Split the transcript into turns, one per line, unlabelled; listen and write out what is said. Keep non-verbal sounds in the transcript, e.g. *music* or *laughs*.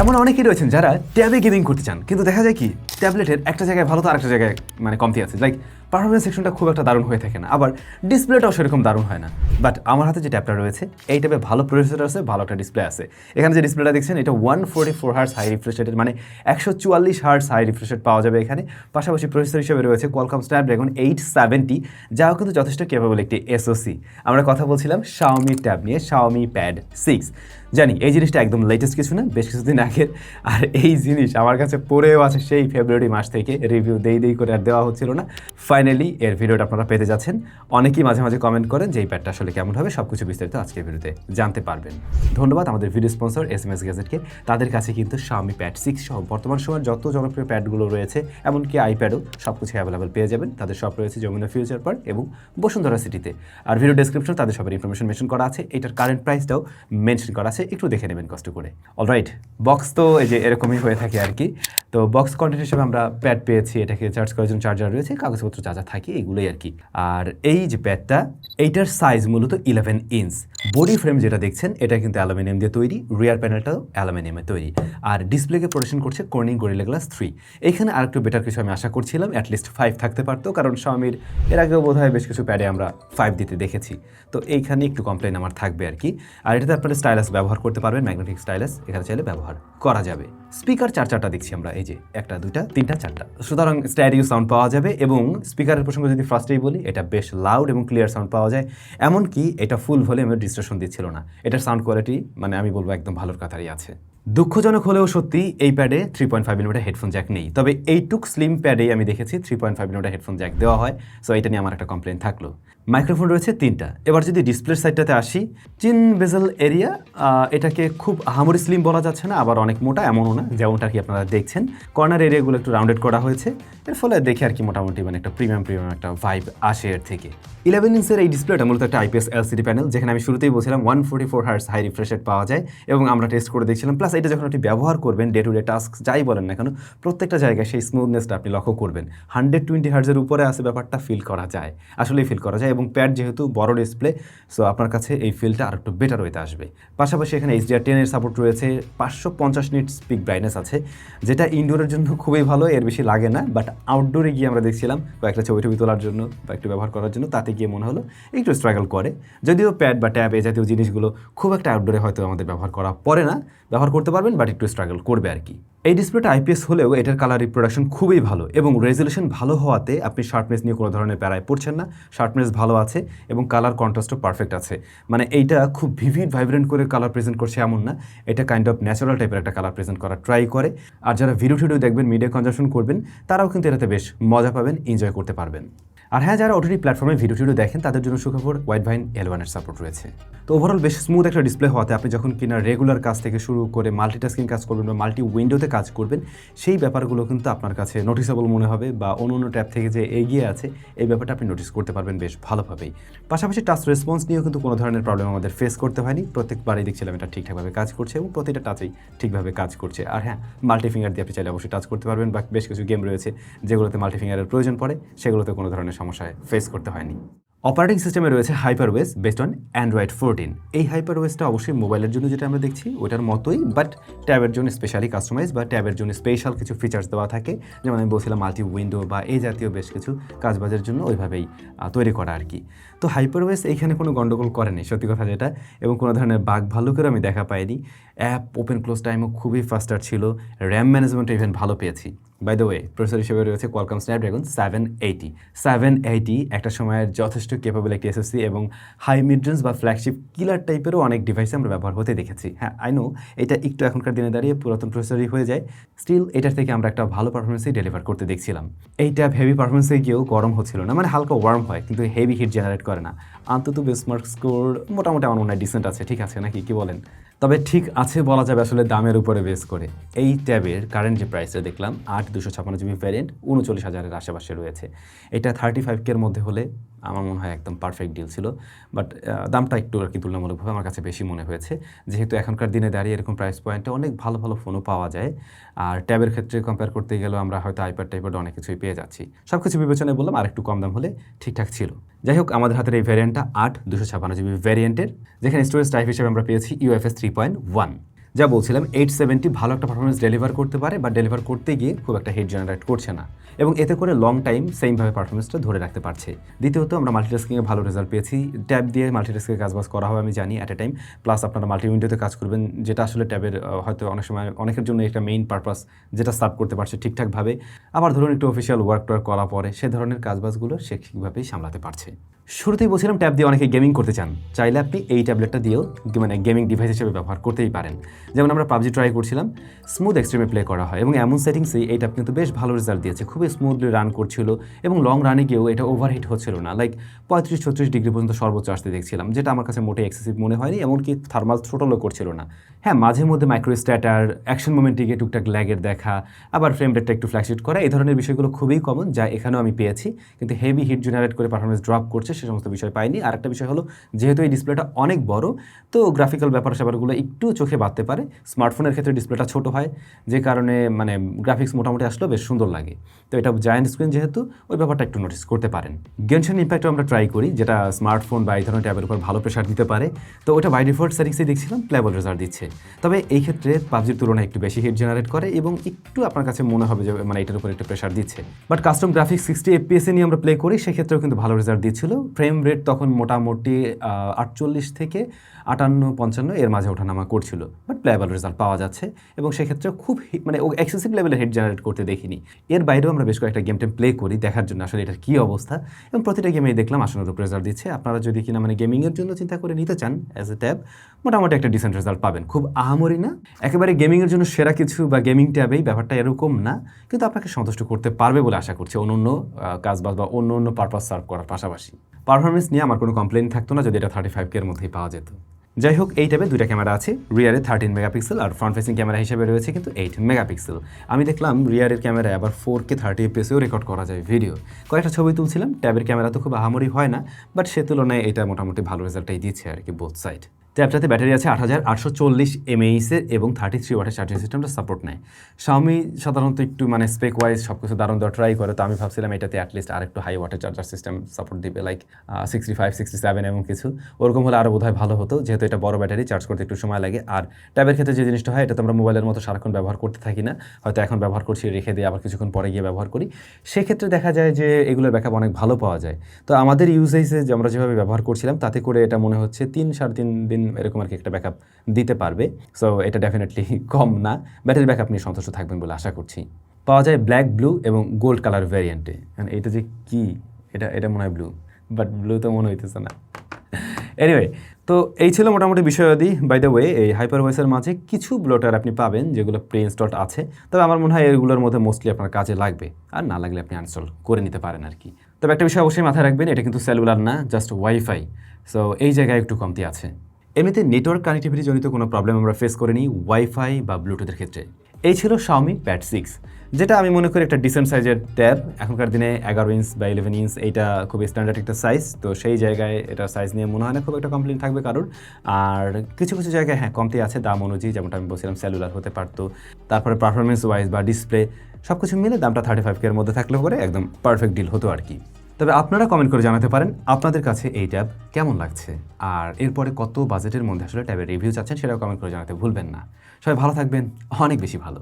এমন অনেকেই রয়েছেন যারা ট্যাবে গেমিং করতে চান, কিন্তু দেখা যায় কি ট্যাবলেটের একটা জায়গায় ভালো তো আরেকটা জায়গায় মানে কমতি আছে। লাইক পারফরমেন্স সেকশনটা খুব একটা দারুণ হয়ে থাকে না। আবার ডিসপ্লেটাও সেরকম দারুণ হয় না। বাট আমার হাতে যে ট্যাবটা রয়েছে, এই ট্যাবে ভালো প্রসেসর আছে, ভালো একটা ডিসপ্লে আছে। এখানে যে ডিসপ্লেটা দেখছেন, এটা one forty four hertz high রিফ্রেশেটের মানে একশো চুয়াল্লিশ হার্স হাই রিফ্রেশেট পাওয়া যাবে এখানে। পাশাপাশি প্রসেসর হিসেবে রয়েছে কোয়ালকম স্ন্যাপড্রাগন এইট সেভেন্টি যাও কিন্তু যথেষ্ট কেপেবল একটি এসওসি আমরা কথা বলছিলাম শাওমি ট্যাব নিয়ে শাওমি প্যাড সিক্স জানি, এই জিনিসটা একদম লেটেস্ট কিছু না, বেশ কিছুদিন আগের। আর এই জিনিস আমার কাছে পড়েও আছে সেই ফেব্রুয়ারি মাস থেকে। রিভিউ দেই দেই করে আর দেওয়া হচ্ছিল না। ফাইনালি এর ভিডিওটা আপনারা পেতে যাচ্ছেন। অনেকেই মাঝে মাঝে কমেন্ট করেন যে এই প্যাডটা আসলে কেমন হবে সব কিছু বিস্তারিত আজকের ভিডিওতে জানতে পারবেন। ধন্যবাদ আমাদের video sponsor S M S গ্যাজেটকে তাদের কাছে কিন্তু শাওমি প্যাড সিক্স সহ বর্তমান সময়ের যত জনপ্রিয় প্যাডগুলো রয়েছে, এমনকি আইপ্যাডও সব কিছু অ্যাভেলেবল পেয়ে যাবেন। তাদের সব রয়েছে যমুনা ফিউচার পার্ক এবং বসুন্ধরা সিটিতে আর ভিডিও ডেসক্রিপশন তাদের সবার ইনফরমেশন মেনশন করা আছে। এটার কারেন্ট প্রাইসটাও মেনশন করা আছে। একটু দেখে নেবেন কষ্ট করে। অলরাইট বক্স তো এই যে এরকমই হয়ে থাকে আর কি। তো বক্স কন্টেন্ট হিসেবে আমরা প্যাড পেয়েছি। এটাকে চার্জ করার জন্য চার্জার রয়েছে, কাগজপত্র যা যা থাকে এগুলোই আর কি। আর এই যে প্যাডটা এইটার সাইজ মূলত ইলেভেন ইঞ্চ বডি ফ্রেম যেটা দেখছেন, এটা কিন্তু অ্যালুমিনিয়াম দিয়ে তৈরি রিয়ার প্যানেলটাও অ্যালুমিনিয়ামে তৈরি। আর ডিসপ্লেকে প্রোটেকশন করছে কর্নিং গরিলা গ্লাস থ্রি এখানে আরেকটু বেটার কিছু আমি আশা করছিলাম অ্যাটলিস্ট ফাইভ থাকতে পারতো, কারণ স্বামীর এর আগেও বোধ হয় বেশ কিছু প্যাডে আমরা ফাইভ দিতে দেখেছি। তো এইখানে একটু কমপ্লেন আমার থাকবে আর কি। আর এটাতে আপনারা স্টাইলাস ব্যবহার করতে পারবেন ম্যাগনেটিক স্টাইলাস এখানে চাইলে ব্যবহার করা যাবে। স্পিকার চার চারটা দেখছি আমরা, এই যে একটা, দুইটা, তিনটা, চারটা। সুতরাং স্ট্যারিও সাউন্ড পাওয়া যাবে এবং স্পিকারের প্রসঙ্গে যদি ফার্স্টেই বলি, এটা বেশ লাউড এবং ক্লিয়ার সাউন্ড পাওয়া যায়। এমনকি এটা ফুল ভলিউমের ডিস্ট্রাকশন দিচ্ছিল না। এটার সাউন্ড কোয়ালিটি মানে আমি বলব একদম ভালোর কাতারই আছে। দুঃখজনক হলেও সত্যি এই প্যাডে three point five millimetre headphone jack নেই। তবে এইটুক স্লিম প্যাডেই আমি দেখেছি three point five millimetre headphone jack দেওয়া হয়। সো এটা নিয়ে আমার একটা কমপ্লেন থাকল। মাইক্রোফোন রয়েছে তিনটা। এবার যদি ডিসপ্লের সাইডটাতে আসি, চিন বেজেল এরিয়া এটাকে খুব আহামরি স্লিম বলা যাচ্ছে না, আবার অনেক মোটা, এমনও না, যেমনটা কি আপনারা দেখছেন। কর্নার এরিয়াগুলো একটু রাউন্ডেড করা হয়েছে। এর ফলে দেখে আর কি মোটামুটি মানে একটা প্রিমিয়াম প্রিমিয়াম একটা ভাইব আসে এর থেকে। ইলেভেন ইঞ্চের এই ডিসপ্লেটা মূলত একটা আইপিএস এলসিডি প্যানেল যেখানে আমি শুরুতেই বলছিলাম one forty four hertz high refresh rate পাওয়া যায়, এবং আমরা টেস্ট করে দেখছিলাম। প্লাস এটা যখন আপনি ব্যবহার করবেন ডে টু ডে টাস্ক যাই বলেন না কেন, প্রত্যেকটা জায়গায় সেই স্মুথনেসটা আপনি লক্ষ্য করবেন। হান্ড্রেড টোয়েন্টি হার্জের উপরে আসে ব্যাপারটা ফিল করা যায়। আসলেই ফিল করা যায় এবং প্যাড যেহেতু বড় ডিসপ্লে সো আপনার কাছে এই ফিলটা আর একটু বেটার হইতে আসবে। পাশাপাশি এখানে এইচডিআর টেনের সাপোর্ট রয়েছে, পাঁচশো পঞ্চাশ নিট স্পিক ব্রাইটনেস আছে, যেটা ইনডোরের জন্য খুবই ভালো, এর বেশি লাগে না বাট আউটডোরে গিয়ে আমরা দেখছিলাম কয়েকটা ছবি টবি তোলার জন্য বা একটু ব্যবহার করার জন্য, তাতে গিয়ে মনে হলো একটু স্ট্রাগল করে। যদিও প্যাড বা ট্যাব এ জাতীয় জিনিসগুলো খুব একটা আউটডোরে হয়তো আমাদের ব্যবহার করা পড়ে না, ব্যবহার করতে পারবেন বাট একটু স্ট্রাগল করবে আর কি। এই ডিসপ্লেটা আইপিএস হলেও এটার কালার রিপ্রোডাকশন খুবই ভালো এবং রেজলিউশন ভালো হওয়াতে আপনি শার্পনেস নিয়ে কোনো ধরনের প্যারায় পড়ছেন না। শার্পনেস ভালো আছে এবং কালার কন্ট্রাস্টও পারফেক্ট আছে। মানে এইটা খুব ভিভিড ভাইব্রেন্ট করে কালার প্রেজেন্ট করছে এমন না। এটা কাইন্ড অফ ন্যাচারাল টাইপের একটা কালার প্রেজেন্ট করার ট্রাই করে। আর যারা ভিডিও টিডিও দেখবেন মিডিয়া কনজামশন করবেন, তারাও কিন্তু এটাতে বেশ মজা পাবেন এনজয় করতে পারবেন। আর হ্যাঁ যারা ওটিটি প্ল্যাটফর্মে ভিডিও টিডিও দেখেন, তাদের জন্য সুখবর হোয়াইট ভাইন এল সাপোর্ট রয়েছে। তো ওভারঅল বেশ স্মুথ একটা ডিসপ্লে হওয়াতে আপনি যখন কিনা রেগুলার কাজ থেকে শুরু করে মাল্টিটাস্কিং কাজ করবেন বা মাল্টি উইন্ডোতে কাজ করবেন, সেই ব্যাপারগুলো কিন্তু আপনার কাছে নোটিসেবল মনে হবে বা অন্য অন্য ট্যাব থেকে যে এগিয়ে আছে, এই ব্যাপারটা আপনি নোটিস করতে পারবেন বেশ ভালোভাবেই। পাশাপাশি টাচ রেসপন্স নিয়েও কিন্তু কোনো ধরনের প্রবলেম আমাদের ফেস করতে হয়নি। প্রত্যেকবারই দেখছিলাম এটা ঠিকঠাকভাবে কাজ করছে এবং প্রতিটা টাচেই ঠিকভাবে কাজ করছে। আর হ্যাঁ মাল্টি ফিঙ্গার দিয়ে আপনি চাইলে অবশ্যই টাচ করতে পারবেন বা বেশ কিছু গেম রয়েছে যেগুলোতে মাল্টি ফিঙ্গারের প্রয়োজন পড়ে, সেগুলোতে কোনো ধরনের সমস্যায় ফেস করতে হয়নি। অপারেটিং সিস্টেমে রয়েছে HyperOS based on Android fourteen এই হাইপারওয়েসটা অবশ্যই মোবাইলের জন্য যেটা আমরা দেখছি ওটার মতোই বাট ট্যাবের জন্য স্পেশালি কাস্টমাইজ বা ট্যাবের জন্য স্পেশাল কিছু ফিচার্স দেওয়া থাকে। যেমন আমি বলছিলাম মাল্টি উইন্ডো বা এই জাতীয় বেশ কিছু কাজবাজের জন্য ওইভাবেই তৈরি করা আর কি। তো হাইপারওয়েস এইখানে কোনো গণ্ডগোল করেনি, সত্যি কথা যেটা, এবং কোনো ধরনের বাঘ ভাল্লুকের আমি দেখা পাইনি। অ্যাপ ওপেন ক্লোজ টাইমও খুবই ফাস্টার ছিল র্যাম ম্যানেজমেন্ট ইভেন ভালো পেয়েছি। বাই দ্য ওয়ে প্রসেসর হিসেবে রয়েছে Qualcomm Snapdragon seven eighty seven eighty একটা সময়ের যথেষ্ট কেপেবল একটি এসএসসি এবং হাই মিডরেঞ্জ বা ফ্ল্যাগশিপ কিলার টাইপেরও অনেক ডিভাইসে আমরা ব্যবহার হতে দেখেছি। হ্যাঁ আই নো এটা একটু এখনকার দিনে দাঁড়িয়ে পুরাতন প্রসেসরই হয়ে যায়। স্টিল এটার থেকে আমরা একটা ভালো পারফরমেন্সই ডেলিভার করতে দেখছিলাম। এই ট্যাব হেভি পারফরমেন্সে গিয়েও গরম হচ্ছিল না মানে হালকা ওয়ার্ম হয়, কিন্তু হেভি হিট জেনারেট করে না। অন্তত বেসমার্ক স্কোর মোটামুটি আমার মনে হয় ডিসেন্ট আছে। ঠিক আছে নাকি, কি বলেন? তবে ঠিক আছে বলা যাবে আসলে দামের উপরে বেস করে। এই ট্যাবের কারেন্ট যে প্রাইসটা দেখলাম, আট দুশো ছাপান্ন জিবি ভ্যারিয়েন্ট উনচল্লিশ হাজারের আশেপাশে রয়েছে। এটা থার্টি ফাইভ কের মধ্যে হলে আমার মনে হয় একদম পারফেক্ট ডিল ছিল। বাট দামটা একটু আর কি তুলনামূলকভাবে আমার কাছে বেশি মনে হয়েছে। যেহেতু এখনকার দিনে দাঁড়িয়ে এরকম প্রাইস পয়েন্টে অনেক ভালো ভালো ফোনও পাওয়া যায়। আর ট্যাবের ক্ষেত্রে কম্পেয়ার করতে গেলেও আমরা হয়তো আইপ্যাড টাইপ্যাড অনেক কিছুই পেয়ে যাচ্ছি। সব কিছু বিবেচনায় বললাম আর একটু কম দাম হলে ঠিকঠাক ছিল। যাই হোক, আমাদের হাতের এই ভ্যারিয়েন্টটা আট দুশো ছাপান্ন জিবি ভ্যারিয়েন্টের যেখানে স্টোরেজ টাইপ হিসেবে আমরা পেয়েছি ইউএফএস থ্রি পয়েন্ট ওয়ান যা বলছিলাম এইট সেভেন্টি ভালো একটা পারফরমেন্স ডেলিভার করতে পারে বা ডেলিভার করতে গিয়ে খুব একটা হিট জেনারেট করছে না। এবং এতে করে লং টাইম সেমভাবে পারফরমেন্সটা ধরে রাখতে পারছে। দ্বিতীয়ত, আমরা মাল্টিটাস্কিংয়ে ভালো রেজাল্ট পেয়েছি। ট্যাব দিয়ে মাল্টিটাস্কিংয়ে কাজবাজ করা হবে আমি জানি অ্যাট এ টাইম প্লাস আপনারা মাল্টি উইন্ডোতে কাজ করবেন, যেটা আসলে ট্যাবের হয়তো অনেক সময় অনেকের জন্য একটা মেইন পারপাস যেটা সার্ভ করতে পারছে ঠিকঠাকভাবে। আবার ধরুন একটু অফিসিয়াল ওয়ার্ক টোয়ার্ক করা পরে, সে ধরনের কাজবাজগুলো সে ঠিকভাবেই সামলাতে পারছে। শুরুতেই বলছিলাম ট্যাব দিয়ে অনেকে গেমিং করতে চান। চাইলে আপনি এই ট্যাবলেটটা দিয়েও মানে গেমিং ডিভাইস হিসেবে ব্যবহার করতেই পারেন। যেমন আমরা পাবজি ট্রাই করছিলাম স্মুথ এক্সট্রিমে প্লে করা হয় এবং এমন সেটিংসেই এই ট্যাব কিন্তু বেশ ভালো রেজাল্ট দিয়েছে। খুবই স্মুথলি রান করছিল এবং লং রানে গিয়েও এটা ওভারহিট হচ্ছিল না। লাইক পঁয়ত্রিশ ছত্রিশ ডিগ্রি পর্যন্ত সর্বোচ্চ আসতে দেখছিলাম, যেটা আমার কাছে মোটেই এক্সেসিভ মনে হয়নি, এমনকি থার্মাল থ্রোটলও করছিল না। হ্যাঁ মাঝে মধ্যে মাইক্রো স্ট্যাটার অ্যাকশন মোমেন্টিকে টুকটাক ল্যাগের দেখা, আবার ফ্রেম রেটটা একটু ফ্ল্যাকশিট করা, এই ধরনের বিষয়গুলো খুবই কমন যা এখানেও আমি পেয়েছি। কিন্তু হেভি হিট জেনারেট করে পারফরমেন্স ড্রপ করছে সে সমস্ত বিষয় পাইনি। আর একটা বিষয় হলো, যেহেতু এই ডিসপ্লেটা অনেক বড়, তো গ্রাফিক্যাল ব্যাপার স্যাপারগুলো একটু চোখে বাঁধতে পারে। স্মার্টফোনের ক্ষেত্রে ডিসপ্লেটা ছোট হয়, যে কারণে মানে গ্রাফিক্স মোটামুটি আসলেও বেশ সুন্দর লাগে। তো এটা জায়ান্ট স্ক্রিন যেহেতু, ওই ব্যাপারটা একটু নোটিস করতে পারেন। গেনশন ইম্প্যাক্টও আমরা ট্রাই করি, যেটা স্মার্টফোন বা এই ধরনের ট্যাবের উপর ভালো প্রেশার দিতে পারে। তো ওটা বাই ডিফল্ট সেটিংসে দেখছিলাম প্লেবল রেজাল্ট দিচ্ছে। তবে এই ক্ষেত্রে পাবজির তুলনায় একটু বেশি হিট জেনারেট করে এবং একটু আপনার কাছে মনে হবে যে মানে এটার উপর একটু প্রেশার দিচ্ছে। বাট কাস্টম গ্রাফিক্স সিক্সটি এফপিএসে নিয়ে আমরা প্লে করি, সেক্ষেত্রেও কিন্তু ভালো রেজাল্ট দিচ্ছিল। ফ্রেম রেট তখন মোটামুটি আটচল্লিশ থেকে আটান্ন, পঞ্চান্ন এর মাঝে ওঠানামা করছিল। বাট প্লেয়েবল রেজাল্ট পাওয়া যাচ্ছে এবং সেক্ষেত্রে খুব মানে ও এক্সেসিভ লেভেলের হিট জেনারেট করতে দেখিনি। এর বাইরেও আমরা বেশ কয়েকটা গেম টেম প্লে করি দেখার জন্য আসলে এটার কী অবস্থা। এবং প্রতিটা গেমেই দেখলাম আশানুরূপ রেজাল্ট দিচ্ছে। আপনারা যদি কিনা মানে গেমিংয়ের জন্য চিন্তা করে নিতে চান অ্যাজ এ ট্যাব মোটামুটি একটা ডিসেন্ট রেজাল্ট পাবেন। খুব আহামরি না। একেবারে গেমিংয়ের জন্য সেরা কিছু বা গেমিং ট্যাবেই ব্যাপারটা এরকম না। কিন্তু আপনাকে সন্তুষ্ট করতে পারবে বলে আশা করছি অন্য অন্য কাজ বাজ বা অন্য অন্য পারপাস সার্ভ করার পাশাপাশি। পারফরমেন্স নিয়ে আমার কোনো কমপ্লেন থাকতো না, যদি এটা থার্টি ফাইভ কের মধ্যেই পাওয়া যেত। যাই হোক এই টাইপের দুইটা ক্যামেরা আছে রিয়ারের থার্টিন মেগাপিক্সেল আর ফ্রন্ট ফেসিং ক্যামেরা হিসেবে রয়েছে কিন্তু এইট মেগাপিক্সেল আমি দেখলাম রিয়ারের ক্যামেরা আবার ফোর কে থার্টি এফপিএসেও রেকর্ড করা যায় ভিডিও কয়েকটা ছবি তুলছিলাম ট্যাবের ক্যামেরা তো খুব আহামরি হয় না বাট সে তুলনায় এটা মোটামুটি ভালো রেজাল্টটাই দিচ্ছে আর কি বোথ সাইড ট্যাবটাতে ব্যাটারি আছে আট হাজার আটশো চল্লিশ এমএইসের এবং থার্টি থ্রি ওয়াটের চার্জিং সিস্টেমটা সাপোর্ট নেয়। Xiaomi সাধারণত একটু মানে স্পেক ওয়াইজ সব কিছু দারুণ দেওয়া ট্রাই করে, তো আমি ভাবছিলাম এটাতে অ্যাটলিস্ট আর একটু হাই ওয়াটের চার্জার সিস্টেম সাপোর্ট দিবে like sixty five sixty seven এবং কিছু। ওরকম হলে আরও বোধহয় ভালো হতো, যেহেতু এটা বড় ব্যাটারি চার্জ করতে একটু সময় লাগে। আর ট্যাবের ক্ষেত্রে যে জিনিসটা হয় এটা তো আমরা মোবাইলের মতো সারাক্ষণ ব্যবহার করতে থাকি না। হয়তো এখন ব্যবহার করছি, রেখে দিয়ে আবার কিছুক্ষণ পরে গিয়ে ব্যবহার করি। সেক্ষেত্রে দেখা যায় যে এগুলোর ব্যাকআপ অনেক ভালো পাওয়া যায়। তো আমাদের ইউজেসে যে আমরা যেভাবে ব্যবহার করছিলাম, তাতে করে এটা মনে হচ্ছে তিন সাড়ে তিন দিন এরকম আর কি একটা ব্যাকআপ দিতে পারবে। সো এটা ডেফিনেটলি *laughs* কম না। ব্যাটারি ব্যাকআপ নিয়ে সন্তুষ্ট থাকবেন বলে আশা করছি। পাওয়া যায় ব্ল্যাক ব্লু এবং গোল্ড কালার ভ্যারিয়েন্টে এটা যে কি? এটা এটা মনে হয় ব্লু বাট ব্লু তো মনে হইতেছে না। এনিওয়ে তো এই ছিল মোটামুটি বিষয়াদি। বাই দ্য ওয়ে এই হাইপার ভয়েসের মাঝে কিছু ব্লোটার আপনি পাবেন যেগুলো প্রি ইনস্টলড আছে। তবে আমার মনে হয় এগুলোর মধ্যে মোস্টলি আপনার কাজে লাগবে। আর না লাগলে আপনি আনস্টল করে নিতে পারেন আর কি। তবে একটা বিষয় অবশ্যই মাথায় রাখবেন, এটা কিন্তু সেলুলার না জাস্ট ওয়াইফাই সো এই জায়গায় একটু কমতি আছে। এমনিতে নেটওয়ার্ক কানেক্টিভিটি জনিত কোনো প্রবলেম আমরা ফেস করিনি ওয়াইফাই বা ব্লুটুথের ক্ষেত্রে। এই ছিল শাওমি প্যাড সিক্স যেটা আমি মনে করি একটা ডিসেন্ট সাইজের ট্যাব এখনকার দিনে এগারো ইঞ্চ বা ইলেভেন ইঞ্চ এইটা খুব স্ট্যান্ডার্ড একটা সাইজ তো সেই জায়গায় এটা সাইজ নিয়ে মনে হয় না খুব একটা কমপ্লেন থাকবে কারোর। আর কিছু কিছু জায়গায় হ্যাঁ কমতি আছে দাম অনুযায়ী, যেমনটা আমি বলছিলাম সেলুলার হতে পারতো। তারপরে পারফরমেন্স ওয়াইজ বা ডিসপ্লে সব কিছু মিলে দামটা থার্টি ফাইভ কের মধ্যে থাকলে পরে একদম পারফেক্ট ডিল হতো আর কি। তবে আপনারা কমেন্ট করে জানাতে পারেন আপনাদের কাছে এই ট্যাব কেমন লাগছে। আর এরপরে কত বাজেটের মধ্যে আসলে ট্যাবের রিভিউ চাচ্ছেন সেটাও কমেন্ট করে জানাতে ভুলবেন না। সবাই ভালো থাকবেন, অনেক বেশি ভালো।